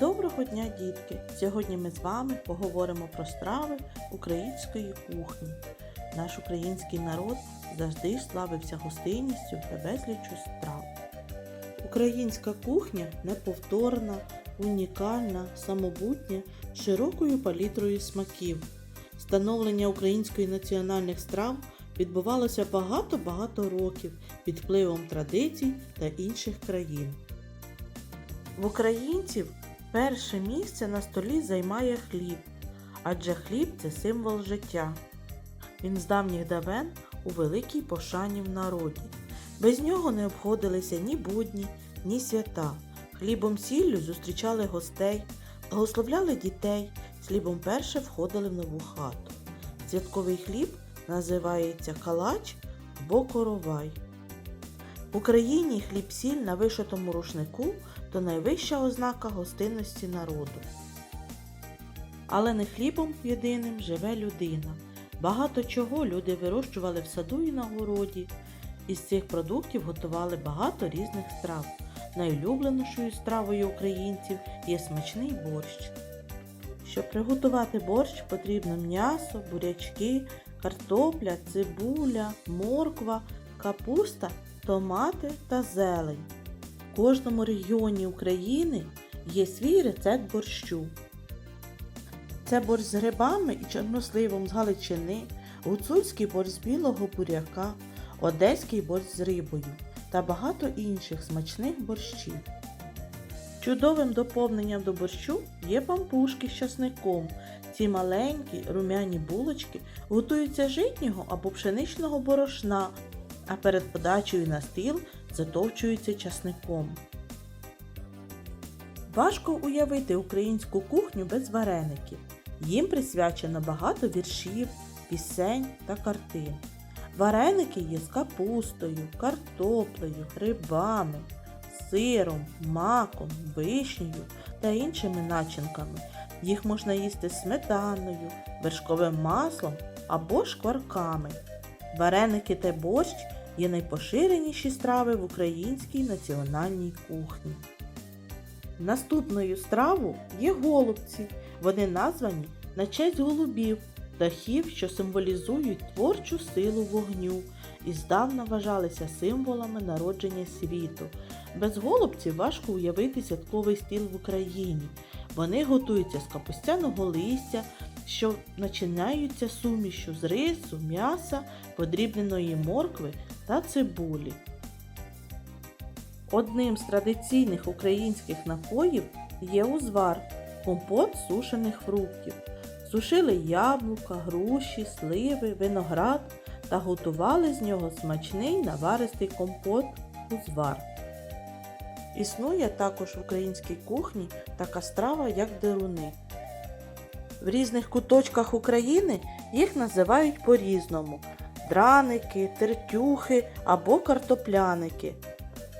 Доброго дня, дітки! Сьогодні ми з вами поговоримо про страви української кухні. Наш український народ завжди славився гостинністю та безліччю страв. Українська кухня неповторна, унікальна, самобутня, широкою палітрою смаків. Становлення української національних страв відбувалося багато-багато років під впливом традицій та інших країн. В українців перше місце на столі займає хліб, адже хліб це символ життя. Він з давніх давен у великій пошані в народі. Без нього не обходилися ні будні, ні свята. Хлібом сіллю зустрічали гостей, благословляли дітей, хлібом перше входили в нову хату. Святковий хліб називається калач або коровай. В Україні хліб-сіль на вишитому рушнику то найвища ознака гостинності народу. Але не хлібом єдиним живе людина. Багато чого люди вирощували в саду і на городі. Із цих продуктів готували багато різних страв. Найулюбленішою стравою українців є смачний борщ. Щоб приготувати борщ, потрібно м'ясо, бурячки, картопля, цибуля, морква, капуста, томати та зелень. В кожному регіоні України є свій рецепт борщу. Це борщ з грибами і чорносливом з Галичини, гуцульський борщ з білого буряка, одеський борщ з рибою та багато інших смачних борщів. Чудовим доповненням до борщу є пампушки з часником. Ці маленькі рум'яні булочки готуються житнього або пшеничного борошна, а перед подачею на стіл затовчуються часником. Важко уявити українську кухню без вареників. Їм присвячено багато віршів, пісень та картин. Вареники є з капустою, картоплею, грибами, сиром, маком, вишнею та іншими начинками. Їх можна їсти сметаною, вершковим маслом або шкварками. Вареники та борщ є найпоширеніші страви в українській національній кухні. Наступною стравою є голубці. Вони названі на честь голубів, птахів, що символізують творчу силу вогню і здавна вважалися символами народження світу. Без голубців важко уявити святковий стіл в Україні. Вони готуються з капустяного листя, що начиняються сумішю з рису, м'яса, подрібненої моркви та цибулі. Одним з традиційних українських напоїв є узвар компот сушених фруктів. Сушили яблука, груші, сливи, виноград та готували з нього смачний наваристий компот узвар. Існує також в українській кухні така страва, як деруни. В різних куточках України їх називають по-різному: драники, тертюхи або картопляники.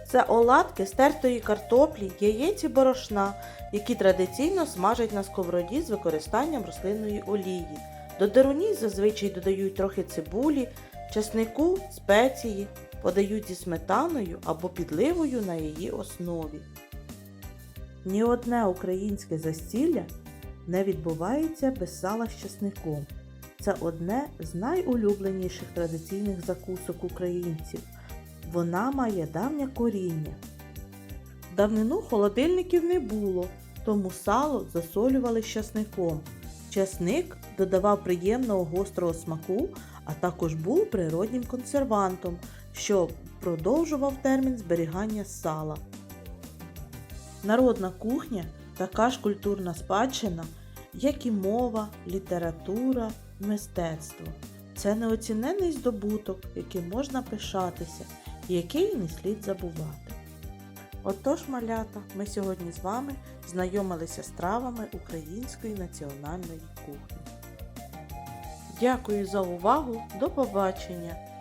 Це оладки з тертої картоплі, яєць і борошна, які традиційно смажать на сковороді з використанням рослинної олії. До дерунів зазвичай додають трохи цибулі, чеснику, спеції, подають зі сметаною або підливою на її основі. Ні одне українське застілля не відбувається без сала з чесником. Це одне з найулюбленіших традиційних закусок українців. Вона має давнє коріння. Давнину холодильників не було, тому сало засолювали з часником. Часник додавав приємного гострого смаку, а також був природнім консервантом, що продовжував термін зберігання сала. Народна кухня така ж культурна спадщина, як і мова, література, мистецтво. Це неоцінений здобуток, яким можна пишатися і який не слід забувати. Отож, малята, ми сьогодні з вами знайомилися з травами української національної кухні. Дякую за увагу, до побачення!